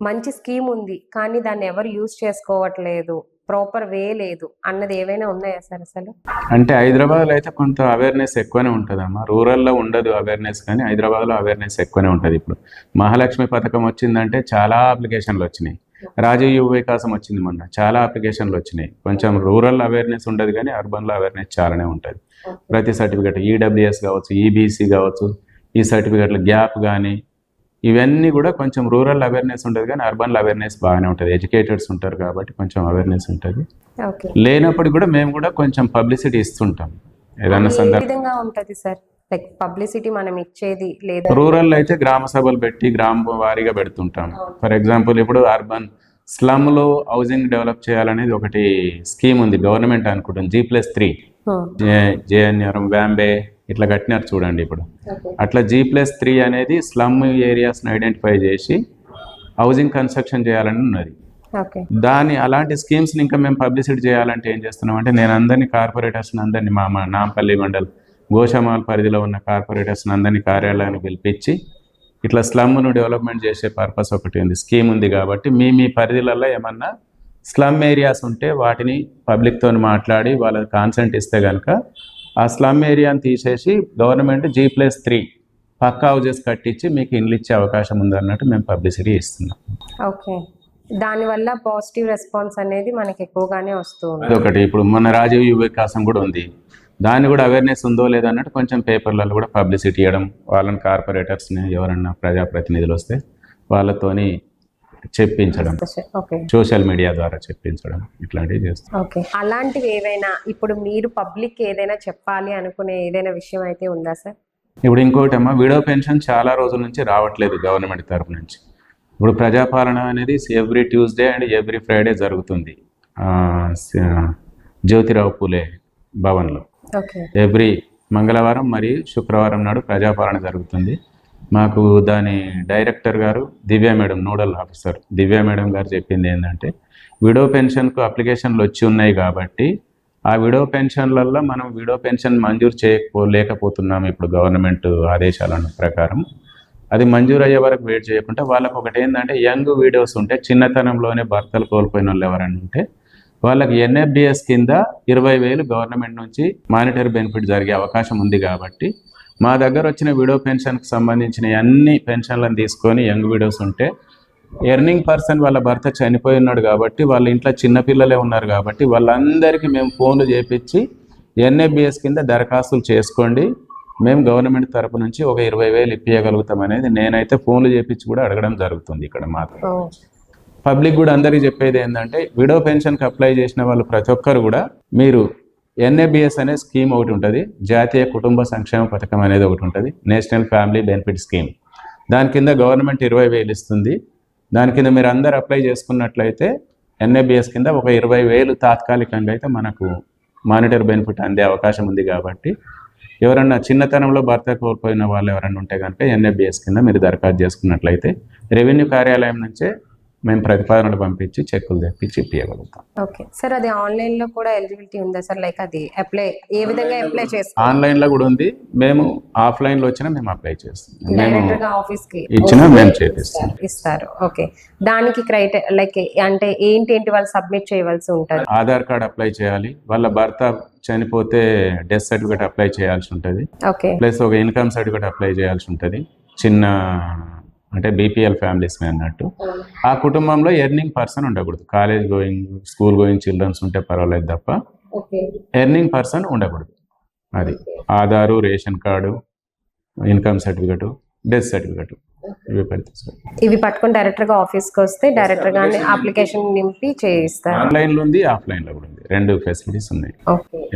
Speaker 1: మంచి స్కీమ్ ఉంది కానీ దాన్ని ఎవరు యూజ్ చేసుకోవట్లేదు. ప్రాపర్ వే లేదు. అన్నది ఏవైనా ఉన్నాయా సార్ అసలు?
Speaker 2: అంటే హైదరాబాద్లో అయితే కొంత అవేర్నెస్ ఎక్కువనే ఉంటుందమ్మా. రూరల్లో ఉండదు అవేర్నెస్ కానీ హైదరాబాద్లో అవేర్నెస్ ఎక్కువనే ఉంటుంది ఇప్పుడు. మహాలక్ష్మి పథకం వచ్చిందంటే చాలా అప్లికేషన్లు వచ్చినాయి. రాజీవ్ యువ వికాసం వచ్చింది మొన్న. చాలా అప్లికేషన్లు వచ్చినాయి. కొంచెం రూరల్ అవేర్నెస్ ఉండదు కానీ అర్బన్లో అవేర్నెస్ చాలానే ఉంటుంది. ప్రతి సర్టిఫికెట్ ఈడబ్ల్యూఎస్ కావచ్చు ఈబీసీ కావచ్చు ఈ సర్టిఫికెట్లు గ్యాప్ కానీ ఇవన్నీ కూడా కొంచెం రూరల్ అవేర్నెస్ ఉంటుంది కానీ అర్బన్లో అవేర్నెస్ బాగానే ఉంటుంది. ఎడ్యుకేటెడ్స్ ఉంటారు కాబట్టి కొంచెం అవేర్నెస్ ఉంటుంది. లేనప్పుడు కూడా మేము కూడా కొంచెం పబ్లిసిటీ ఇస్తుంటాం. ఏదన్నా
Speaker 1: ఏ
Speaker 2: సందర్భం
Speaker 1: విధంగా ఉంటది సార్? లైక్ పబ్లిసిటీ మనం ఇచ్చేది లేదా?
Speaker 2: రూరల్ అయితే గ్రామ సభలు పెట్టి గ్రామ వారీగా పెడుతుంటాం. ఫర్ ఎగ్జాంపుల్ ఇప్పుడు అర్బన్ స్లమ్లో హౌసింగ్ డెవలప్ చేయాలనేది ఒకటి స్కీమ్ ఉంది. గవర్నమెంట్ అనుకుంటుంది. G plus three. జేఎన్ఆర్ వ్యాంబే ఇట్లా కట్టినారు చూడండి ఇప్పుడు. అట్లా జీ ప్లస్ త్రీ అనేది స్లమ్ ఏరియాస్ని ఐడెంటిఫై చేసి హౌసింగ్ కన్స్ట్రక్షన్ చేయాలని ఉన్నది. దాని అలాంటి స్కీమ్స్ని ఇంకా మేము పబ్లిసిటీ చేయాలంటే ఏం చేస్తున్నాం అంటే నేను అందరినీ కార్పొరేటర్స్ని అందరినీ మా మా నాంపల్లి మండల్ గోషమాల్ పరిధిలో ఉన్న కార్పొరేటర్స్ని అందరినీ కార్యాలయాన్ని పిలిపించి ఇట్లా స్లమ్ను డెవలప్మెంట్ చేసే పర్పస్ ఒకటి ఉంది. స్కీమ్ ఉంది కాబట్టి మీ మీ పరిధిలలో ఏమన్నా స్లమ్ ఏరియాస్ ఉంటే వాటిని పబ్లిక్తో మాట్లాడి వాళ్ళకి కాన్సెంట్ ఇస్తే కనుక ఆ స్లమ్ ఏరియాని తీసేసి government G plus three pucca houses కట్టించి మీకు ఇండ్లు ఇచ్చే అవకాశం ఉంది అన్నట్టు మేము పబ్లిసిటీ ఇస్తున్నాం.
Speaker 1: ఓకే. దానివల్ల పాజిటివ్ రెస్పాన్స్ అనేది మనకి ఎక్కువగానే వస్తూ ఉంది.
Speaker 2: అదొకటి ఇప్పుడు మన రాజీవ్ యువ వికాసం కూడా ఉంది. దాన్ని కూడా అవేర్నెస్ ఉందో లేదో అన్నట్టు కొంచెం పేపర్లలో కూడా పబ్లిసిటీ ఇవ్వడం వాళ్ళని కార్పొరేటర్స్ని ఎవరన్నా ప్రజాప్రతినిధులు వస్తే వాళ్ళతోని చెప్పించడం.
Speaker 1: ఓకే
Speaker 2: సోషల్ మీడియా ద్వారా చెప్పించడం ఇట్లాంటివి చేస్తాం.
Speaker 1: ఓకే అలాంటివి ఏవైనా ఇప్పుడు మీరు పబ్లిక్ ఏదైనా చెప్పాలి అనుకునే ఏదైనా విషయం అయితే ఉందా సార్
Speaker 2: ఇప్పుడు ఇంకోటి అమ్మా విడో పెన్షన్ చాలా రోజుల నుంచి రావట్లేదు గవర్నమెంట్ తరపు నుంచి. ఇప్పుడు ప్రజాపాలన అనేది every Tuesday and every Friday జరుగుతుంది. జ్యోతిరావు పూలే భవన్లో.
Speaker 1: ఓకే
Speaker 2: ఎవ్రీ మంగళవారం మరియు శుక్రవారం నాడు ప్రజాపాలన జరుగుతుంది. మాకు దాని డైరెక్టర్ గారు Divya madam nodal officer Divya madam గారు చెప్పింది ఏంటంటే విడో పెన్షన్కు అప్లికేషన్లు వచ్చి ఉన్నాయి కాబట్టి ఆ విడో పెన్షన్లలో మనం విడో పెన్షన్ మంజూరు చేయకపో లేకపోతున్నాం ఇప్పుడు గవర్నమెంట్ ఆదేశాల ప్రకారం. అది మంజూరు అయ్యే వరకు వెయిట్ చేయకుండా వాళ్ళకి ఒకటి ఏంటంటే యంగ్ వీడియోస్ ఉంటే చిన్నతనంలోనే భర్తలు కోల్పోయిన వాళ్ళు ఎవరైనా ఉంటే వాళ్ళకి ఎన్ఎఫ్డిఎస్ కింద ఇరవై వేలు గవర్నమెంట్ నుంచి మానిటరీ బెనిఫిట్ జరిగే అవకాశం ఉంది కాబట్టి మా దగ్గర వచ్చిన విడో పెన్షన్కి సంబంధించిన అన్ని పెన్షన్లను తీసుకొని యంగ్ విడోస్ ఉంటే ఎర్నింగ్ పర్సన్ వాళ్ళ భర్త చనిపోయి ఉన్నాడు కాబట్టి వాళ్ళ ఇంట్లో చిన్నపిల్లలే ఉన్నారు కాబట్టి వాళ్ళందరికీ మేము ఫోన్లు చేపించి ఎన్ఏబిఎస్ కింద దరఖాస్తులు చేసుకోండి. మేము గవర్నమెంట్ తరపు నుంచి ఒక ఇరవై వేలు ఇప్పించగలుగుతాం అనేది నేనైతే ఫోన్లు చేపించి కూడా అడగడం జరుగుతుంది ఇక్కడ మాత్రం. పబ్లిక్ కూడా అందరికీ చెప్పేది ఏంటంటే విడో పెన్షన్కి అప్లై చేసిన వాళ్ళు ప్రతి ఒక్కరు కూడా మీరు ఎన్ఏబిఎస్ అనే స్కీమ్ ఒకటి ఉంటుంది. జాతీయ కుటుంబ సంక్షేమ పథకం అనేది ఒకటి ఉంటుంది. National family benefit scheme. దాని కింద గవర్నమెంట్ ఇరవై వేలు ఇస్తుంది. దాని కింద మీరు అందరు అప్లై చేసుకున్నట్లయితే ఎన్ఏబిఎస్ కింద ఒక ఇరవై వేలు తాత్కాలికంగా అయితే మనకు మానిటర్ బెనిఫిట్ అందే అవకాశం ఉంది కాబట్టి ఎవరన్నా చిన్నతనంలో భర్త కోల్పోయిన వాళ్ళు ఎవరన్నా ఉంటే కనుక ఎన్ఏబిఎస్ కింద మీరు దరఖాస్తు చేసుకున్నట్లయితే రెవెన్యూ కార్యాలయం నుంచే మేము ప్రతిపాదనలు పంపించి చెక్కులు తెప్పించి ఇప్పించగలుగుతాం
Speaker 1: ఓకే. సార్ అది ఆన్లైన్లో కూడా ఎలిజిబిలిటీ ఉందా సార్? లైక్ అది అప్లై ఏ విధంగా అప్లై చేసుకో
Speaker 2: ఆన్లైన్లో కూడా ఉంది. మేము ఆఫ్లైన్లో వచ్చినా మేము అప్లై చేస్తాం. మేము
Speaker 1: ఆఫీస్కి
Speaker 2: ఇచ్చినా మేము చేపిస్తాం.
Speaker 1: ఇస్తారు. ఓకే. దానికి క్రైటీరియా లైక్ అంటే ఏంటి ఏంటి వాళ్ళు సబ్మిట్ చేయవలసి ఉంటుంది?
Speaker 2: ఆధార్ కార్డ్ అప్లై చేయాలి. వాళ్ళ భర్త చనిపోతే డెత్ సర్టిఫికేట్ అప్లై చేయాల్సి ఉంటుంది.
Speaker 1: ఓకే.
Speaker 2: ప్లస్ ఒక ఇన్కమ్ సర్టిఫికేట్ అప్లై చేయాల్సి ఉంటుంది. చిన్న అంటే బీపీఎల్ ఫ్యామిలీస్ అన్నట్టు. ఆ కుటుంబంలో ఎర్నింగ్ పర్సన్ ఉండకూడదు. College going school going childrens ఉంటే పర్వాలేదు తప్ప ఎర్నింగ్ పర్సన్ ఉండకూడదు. అది Aadhaar ration card income certificate death certificate ఇవి
Speaker 1: ఇవి పట్టుకొని డైరెక్టర్గా ఆఫీస్కి వస్తే డైరెక్టర్ గానే అప్లికేషన్ నింపి చేయిస్తారు.
Speaker 2: ఆన్లైన్లో ఉంది ఆఫ్లైన్లో కూడా ఉంది. రెండు ఫెసిలిటీస్ ఉన్నాయి.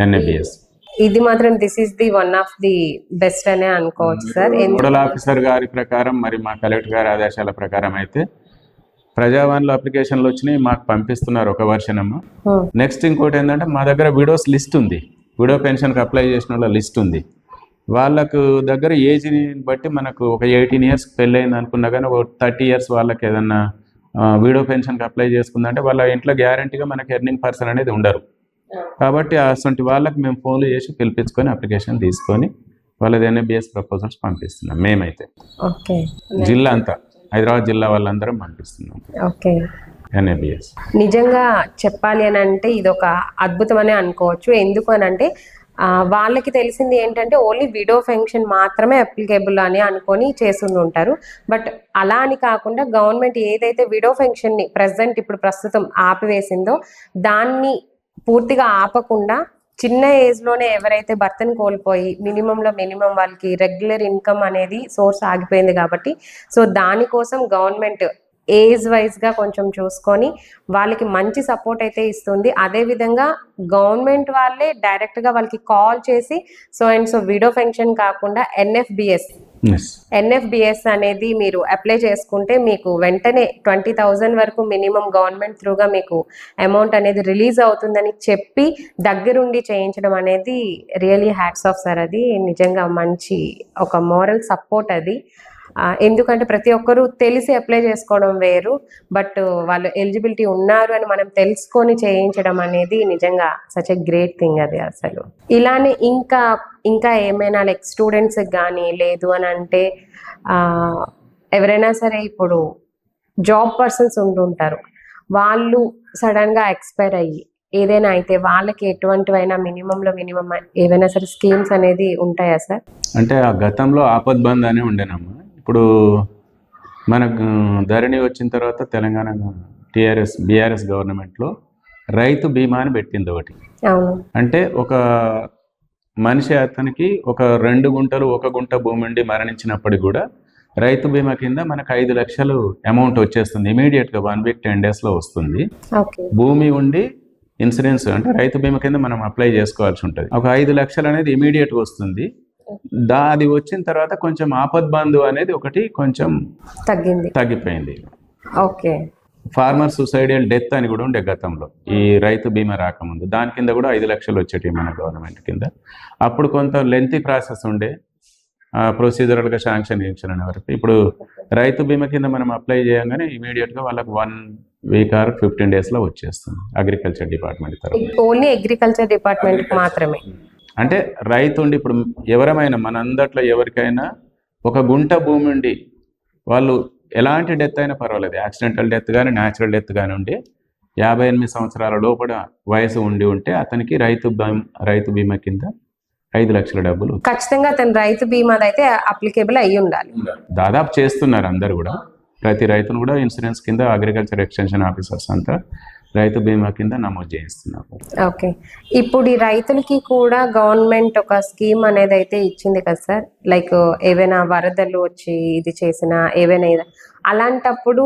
Speaker 2: ఎన్ఏబిఎస్
Speaker 1: ఇది మాత్రం this is the one of the best అనే అనుకోవచ్చు సార్
Speaker 2: నోడల్ ఆఫీసర్ గారి ప్రకారం మరి మా కలెక్టర్ గారి ఆదేశాల ప్రకారం అయితే ప్రజావాణిలో అప్లికేషన్లు వచ్చినాయి మాకు పంపిస్తున్నారు ఒక వర్షన్ అమ్మ నెక్స్ట్ ఇంకోటి ఏంటంటే మా దగ్గర విడోస్ లిస్ట్ ఉంది. విడో పెన్షన్కి అప్లై చేసిన వాళ్ళ లిస్ట్ ఉంది. వాళ్ళకు దగ్గర ఏజ్ని బట్టి మనకు ఒక ఎయిటీన్ ఇయర్స్ పెళ్ళయింది అనుకున్నా కానీ ఒక థర్టీ ఇయర్స్ వాళ్ళకి ఏదన్నా విడో పెన్షన్కి అప్లై చేసుకుందంటే వాళ్ళ ఇంట్లో గ్యారంటీగా మనకి ఎర్నింగ్ పర్సన్ అనేది ఉండరు. కాబట్టి అటువంటి వాళ్ళకి మేము ఫోన్లు చేసి పిలిపించుకొని అప్లికేషన్ తీసుకొని వాళ్ళది ఎన్ఏబిఎస్ ప్రపోజల్స్ పంపిస్తున్నాం మేమైతే.
Speaker 1: ఓకే.
Speaker 2: జిల్లా అంతా. హైదరాబాద్ జిల్లా వాళ్ళందరం పంపిస్తున్నాం.
Speaker 1: ఓకే.
Speaker 2: ఎన్ఏబిఎస్
Speaker 1: నిజంగా చెప్పాలి అని అంటే ఇది ఒక అద్భుతమనే అనుకోవచ్చు. ఎందుకు అని అంటే వాళ్ళకి తెలిసింది ఏంటంటే ఓన్లీ విడో ఫంక్షన్ మాత్రమే అప్లికేబుల్ అని అనుకొని చేస్తుండి ఉంటారు. బట్ అలా అని కాకుండా గవర్నమెంట్ ఏదైతే విడో ఫంక్షన్ని ప్రజెంట్ ఇప్పుడు ప్రస్తుతం ఆపివేసిందో దాన్ని పూర్తిగా ఆపకుండా చిన్న ఏజ్లోనే ఎవరైతే భర్తను కోల్పోయి మినిమంలో మినిమం వాళ్ళకి రెగ్యులర్ ఇన్కమ్ అనేది సోర్స్ ఆగిపోయింది కాబట్టి సో దానికోసం గవర్నమెంట్ ఏజ్ వైజ్గా కొంచెం చూసుకొని వాళ్ళకి మంచి సపోర్ట్ అయితే ఇస్తుంది. అదే విధంగా గవర్నమెంట్ వాళ్ళే డైరెక్ట్గా వాళ్ళకి కాల్ చేసి so and so widow pension కాకుండా ఎన్ఎఫ్బిఎస్ ఎన్ఎఫ్బిఎస్ అనేది మీరు అప్లై చేసుకుంటే మీకు వెంటనే ట్వంటీ థౌజండ్ వరకు మినిమం గవర్నమెంట్ త్రూగా మీకు అమౌంట్ అనేది రిలీజ్ అవుతుందని చెప్పి దగ్గరుండి చేయించడం అనేది రియలీ హ్యాట్స్ ఆఫ్ సార్ అది నిజంగా మంచి ఒక మోరల్ సపోర్ట్ అది. ఎందుకంటే ప్రతి ఒక్కరూ తెలిసి అప్లై చేసుకోవడం వేరు బట్ వాళ్ళు ఎలిజిబిలిటీ ఉన్నారు అని మనం తెలుసుకొని చేయించడం అనేది నిజంగా సచ్ ఎ గ్రేట్ థింగ్ అది అసలు. ఇలానే ఇంకా ఇంకా ఏమైనా లైక్ స్టూడెంట్స్ కానీ లేదు అని అంటే ఎవరైనా సరే ఇప్పుడు జాబ్ పర్సన్స్ ఉంటుంటారు వాళ్ళు సడన్గా ఎక్స్పైర్ అయ్యి ఏదైనా అయితే వాళ్ళకి ఎటువంటివైనా మినిమంలో మినిమం ఏవైనా సరే స్కీమ్స్ అనేది ఉంటాయా సార్
Speaker 2: అంటే ఆ గతంలో ఆపద్ బంద్ అనే ఉండేనమ్మా. ఇప్పుడు మనకు ధరణి వచ్చిన తర్వాత తెలంగాణ టీఆర్ఎస్ బీఆర్ఎస్ గవర్నమెంట్లో రైతు బీమా అని పెట్టింది ఒకటి. అంటే ఒక మనిషి అతనికి ఒక రెండు గుంటలు ఒక గుంట భూమి ఉండి మరణించినప్పటికి కూడా రైతు బీమా కింద మనకు ఐదు లక్షలు అమౌంట్ వచ్చేస్తుంది. ఇమీడియట్గా వన్ వీక్ టెన్ డేస్లో వస్తుంది.
Speaker 1: ఓకే.
Speaker 2: భూమి ఉండి ఇన్సూరెన్స్ అంటే రైతు బీమా కింద మనం అప్లై చేసుకోవాల్సి ఉంటుంది. ఒక ఐదు లక్షలు అనేది ఇమీడియట్గా వస్తుంది. దా అది వచ్చిన తర్వాత కొంచెం ఆపద్ బంధు అనేది ఒకటి కొంచెం
Speaker 1: తగ్గింది.
Speaker 2: తగ్గిపోయింది.
Speaker 1: ఓకే.
Speaker 2: ఫార్మర్ సూసైడల్ డెత్ అని కూడా ఉండే గతంలో. ఈ రైతు బీమా రాకముందు. దాని కింద కూడా ఐదు లక్షలు వచ్చేటివి మన గవర్నమెంట్ కింద. అప్పుడు కొంత లెంతీ ప్రాసెస్ ఉండే. ప్రొసీజరల్గా శాంక్షన్ చేయించిన వరకు. ఇప్పుడు రైతు బీమా కింద మనం అప్లై చేయగానే ఇమీడియట్గా వాళ్ళకి వన్ వీక్ ఆర్ ఫిఫ్టీన్ డేస్లో వచ్చేస్తుంది. Agriculture department
Speaker 1: only agriculture department మాత్రమే.
Speaker 2: అంటే రైతు ఉండి ఇప్పుడు ఎవరమైనా మన అందట్లో ఎవరికైనా ఒక గుంట భూమి ఉండి వాళ్ళు ఎలాంటి డెత్ అయినా పర్వాలేదు. యాక్సిడెంటల్ డెత్ కానీ న్యాచురల్ డెత్ కానీ ఉండి యాభై ఎనిమిది సంవత్సరాల లోపల వయసు ఉండి ఉంటే అతనికి రైతు బీమా రైతు బీమా కింద ఐదు లక్షల డబ్బులు
Speaker 1: ఖచ్చితంగా అతను రైతు బీమాది అయితే అప్లికేబుల్ అయ్యి ఉండాలి.
Speaker 2: దాదాపు చేస్తున్నారు అందరు కూడా. ప్రతి రైతును కూడా ఇన్సూరెన్స్ కింద అగ్రికల్చర్ ఎక్స్టెన్షన్ ఆఫీసర్స్ అంతా రైతు బీమా కింద నమోదు చేయిస్తున్నారు
Speaker 1: ఓకే. ఇప్పుడు ఈ రైతులకి కూడా గవర్నమెంట్ ఒక స్కీమ్ అనేది అయితే ఇచ్చింది కదా సార్? లైక్ ఏవైనా వరదలు వచ్చి ఇది చేసిన ఏవైనా అలాంటప్పుడు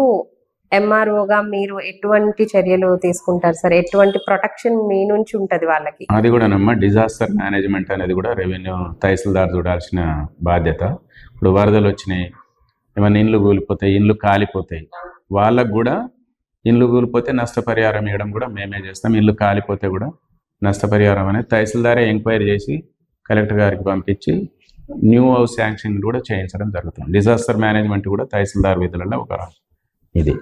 Speaker 1: ఎంఆర్ఓగా మీరు ఎటువంటి చర్యలు తీసుకుంటారు సార్? ఎటువంటి ప్రొటెక్షన్ మీ నుంచి ఉంటది వాళ్ళకి?
Speaker 2: అది కూడానమ్మా డిజాస్టర్ మేనేజ్మెంట్ అనేది కూడా రెవెన్యూ తహసీల్దార్ చూడాల్సిన బాధ్యత. ఇప్పుడు వరదలు వచ్చినాయి ఏమైనా ఇండ్లు కూలిపోతాయి ఇండ్లు కాలిపోతాయి వాళ్ళకు కూడా ఇండ్లు కూలిపోతే నష్టపరిహారం ఇవ్వడం కూడా మేమే చేస్తాం. ఇల్లు కాలిపోతే కూడా నష్టపరిహారం అనేది తహసీల్దారే ఎంక్వైరీ చేసి కలెక్టర్ గారికి పంపించి న్యూ హౌస్ శాంక్షన్ కూడా చేయించడం జరుగుతుంది. డిజాస్టర్ మేనేజ్మెంట్ కూడా తహసీల్దార్ విధులలో ఒక ఇది.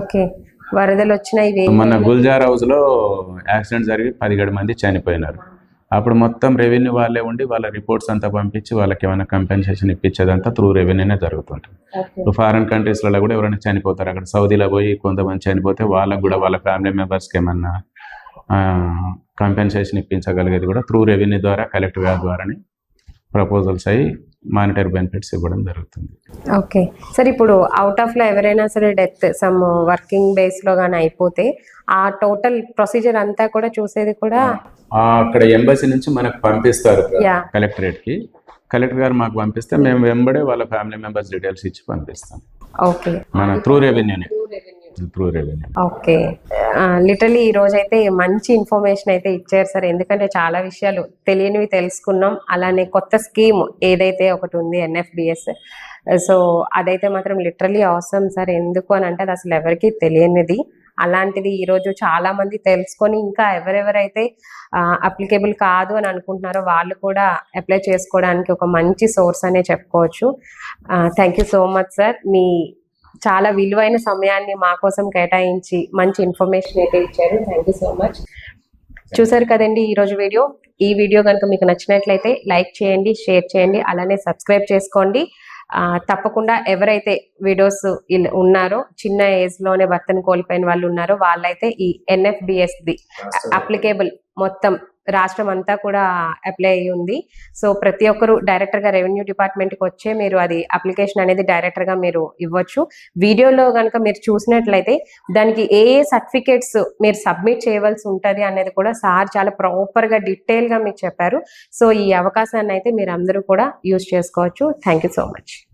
Speaker 1: ఓకే. వరదలు వచ్చిన ఇవి
Speaker 2: మన గుల్జార్ హౌస్లో యాక్సిడెంట్ జరిగి పదిహేడు మంది చనిపోయినారు. అప్పుడు మొత్తం రెవెన్యూ వాళ్ళే ఉండి వాళ్ళ రిపోర్ట్స్ అంతా పంపించి వాళ్ళకి ఏమైనా కంపెన్సేషన్ ఇప్పించేదంతా త్రూ రెవెన్యూనే జరుగుతుంటుంది ఇప్పుడు ఫారిన్ కంట్రీస్లలో కూడా ఎవరైనా చనిపోతారు అక్కడ సౌదీలో పోయి కొంతమంది చనిపోతే వాళ్ళకు కూడా వాళ్ళ ఫ్యామిలీ మెంబర్స్కి ఏమన్నా కంపెన్సేషన్ ఇప్పించగలిగేది కూడా త్రూ రెవెన్యూ ద్వారా కలెక్టర్ గారి ద్వారానే ప్రపోజల్స్ అయ్యి మానిటరీ బెనిఫిట్స్ ఇవ్వడం జరుగుతుంది.
Speaker 1: ఓకే సార్ ఇప్పుడు అవుట్ ఆఫ్లో ఎవరైనా సరే డెత్ సమ్ వర్కింగ్ బేస్లో గానీ అయిపోతే ఆ టోటల్ ప్రొసీజర్ అంతా కూడా చూసేది కూడా
Speaker 2: ఆ, అక్కడ ఎంబసీ నుంచి మనకు పంపిస్తారు
Speaker 1: యా
Speaker 2: కలెక్టరేట్కి. కలెక్టర్ గారు మాకు పంపిస్తే మేము వెంబడే వాళ్ళ ఫ్యామిలీ మెంబర్స్ డీటెయిల్స్ ఇచ్చి పంపిస్తాం.
Speaker 1: ఓకే
Speaker 2: మన త్రూ రెవెన్యూనే త్రూ రెవెన్యూ
Speaker 1: ఓకే లిటరలీ ఈ రోజు అయితే మంచి ఇన్ఫర్మేషన్ అయితే ఇచ్చారు సార్. ఎందుకంటే చాలా విషయాలు తెలియనివి తెలుసుకున్నాం. అలానే కొత్త స్కీమ్ ఏదైతే ఒకటి ఉంది ఎన్ఎఫ్బిఎస్. సో అదైతే మాత్రం లిటరలీ అవసరం సార్. ఎందుకు అని అంటే అది అసలు ఎవరికి తెలియనిది. అలాంటిది ఈరోజు చాలా మంది తెలుసుకొని ఇంకా ఎవరెవరైతే అప్లికేబుల్ కాదు అని అనుకుంటున్నారో వాళ్ళు కూడా అప్లై చేసుకోవడానికి ఒక మంచి సోర్స్ అనే చెప్పుకోవచ్చు. Thank you so much sir మీ చాలా విలువైన సమయాన్ని మా కోసం కేటాయించి మంచి ఇన్ఫర్మేషన్ అయితే ఇచ్చారు. థ్యాంక్ యూ సో మచ్ చూసారు కదండి ఈ రోజు వీడియో? ఈ వీడియో కనుక మీకు నచ్చినట్లయితే లైక్ చేయండి షేర్ చేయండి అలానే సబ్స్క్రైబ్ చేసుకోండి. తప్పకుండా ఎవరైతే వీడియోస్ ఉన్నారో చిన్న ఏజ్లోనే భర్తను కోల్పోయిన వాళ్ళు ఉన్నారో వాళ్ళైతే ఈ ఎన్ఎఫ్డిఎస్ ది అప్లికేబుల్ మొత్తం రాష్ట్రం అంతా కూడా అప్లై అయ్యి ఉంది. సో ప్రతి ఒక్కరు డైరెక్టర్గా రెవెన్యూ డిపార్ట్మెంట్కి వచ్చే మీరు అది అప్లికేషన్ అనేది డైరెక్టర్గా మీరు ఇవ్వచ్చు. వీడియోలో కనుక మీరు చూసినట్లయితే దానికి ఏ ఏ సర్టిఫికేట్స్ మీరు సబ్మిట్ చేయవలసి ఉంటుంది అనేది కూడా సార్ చాలా ప్రాపర్గా డీటెయిల్గా మీకు చెప్పారు. సో ఈ అవకాశాన్ని అయితే మీరు అందరూ కూడా యూజ్ చేసుకోవచ్చు. Thank you so much